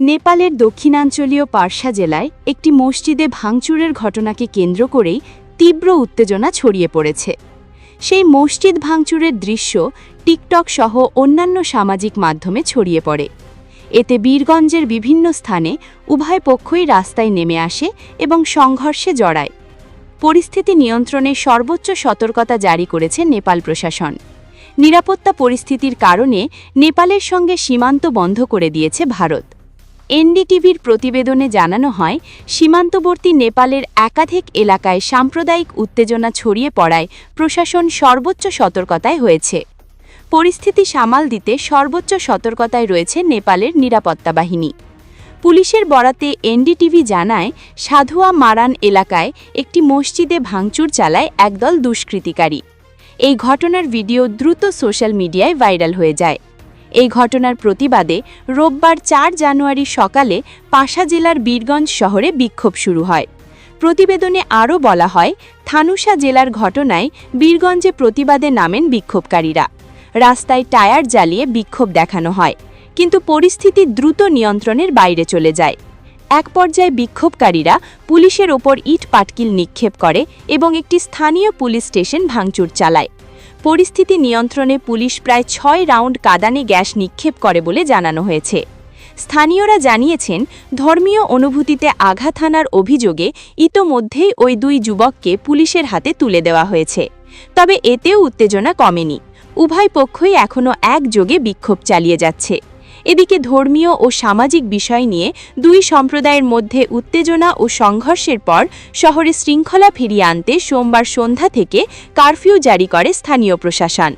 নেপালের দক্ষিণাঞ্চলীয় পারসা জেলায় একটি মসজিদে ভাঙচুরের ঘটনাকে কেন্দ্র করেই তীব্র উত্তেজনা ছড়িয়ে পড়েছে। সেই মসজিদ ভাঙচুরের দৃশ্য টিকটক সহ অন্যান্য সামাজিক মাধ্যমে ছড়িয়ে পড়ে। এতে বীরগঞ্জের বিভিন্ন স্থানে উভয় পক্ষই রাস্তায় নেমে আসে এবং সংঘর্ষে জড়ায়। পরিস্থিতি নিয়ন্ত্রণে সর্বোচ্চ সতর্কতা জারি করেছে নেপাল প্রশাসন। নিরাপত্তা পরিস্থিতির কারণে নেপালের সঙ্গে সীমান্ত বন্ধ করে দিয়েছে ভারত। এনডিটিভির প্রতিবেদনে জানানো হয়, সীমান্তবর্তী নেপালের একাধিক এলাকায় সাম্প্রদায়িক উত্তেজনা ছড়িয়ে পড়ায় প্রশাসন সর্বোচ্চ সতর্কতায় হয়েছে। পরিস্থিতি সামাল দিতে সর্বোচ্চ সতর্কতায় রয়েছে নেপালের নিরাপত্তা বাহিনী। পুলিশের বরাতে এনডিটিভি জানায়, সাধুয়া মারান এলাকায় একটি মসজিদে ভাঙচুর চালায় একদল দুষ্কৃতিকারী। এই ঘটনার ভিডিও দ্রুত সোশ্যাল মিডিয়ায় ভাইরাল হয়ে যায়। এই ঘটনার প্রতিবাদে রোববার চার জানুয়ারি সকালে পাশা জেলার বীরগঞ্জ শহরে বিক্ষোভ শুরু হয়। প্রতিবেদনে আরও বলা হয় থানুসা জেলার ঘটনায় বীরগঞ্জে প্রতিবাদে নামেন বিক্ষোভকারীরা। রাস্তায় টায়ার জ্বালিয়ে বিক্ষোভ দেখানো হয়, কিন্তু পরিস্থিতি দ্রুত নিয়ন্ত্রণের বাইরে চলে যায়। এক পর্যায়ে বিক্ষোভকারীরা পুলিশের ওপর ইট পাটকিল নিক্ষেপ করে এবং একটি স্থানীয় পুলিশ স্টেশন ভাঙচুর চালায়। পরিস্থিতি নিয়ন্ত্রণে পুলিশ প্রায় ছয় রাউন্ড কাদানে গ্যাস নিক্ষেপ করে বলে জানানো হয়েছে। স্থানীয়রা জানিয়েছেন, ধর্মীয় অনুভূতিতে আঘাত হানার অভিযোগে ইতোমধ্যেই ওই দুই যুবককে পুলিশের হাতে তুলে দেওয়া হয়েছে। তবে এতেও উত্তেজনা কমেনি। উভয় পক্ষই এখনও একযোগে বিক্ষোভ চালিয়ে যাচ্ছে। এদিকে ধর্মীয় ও সামাজিক বিষয় নিয়ে দুই সম্প্রদায়ের মধ্যে উত্তেজনা ও সংঘর্ষের পর শহরে শৃঙ্খলা ফিরিয়ে আনতে সোমবার সন্ধ্যা থেকে কারফিউ জারি করে স্থানীয় প্রশাসন।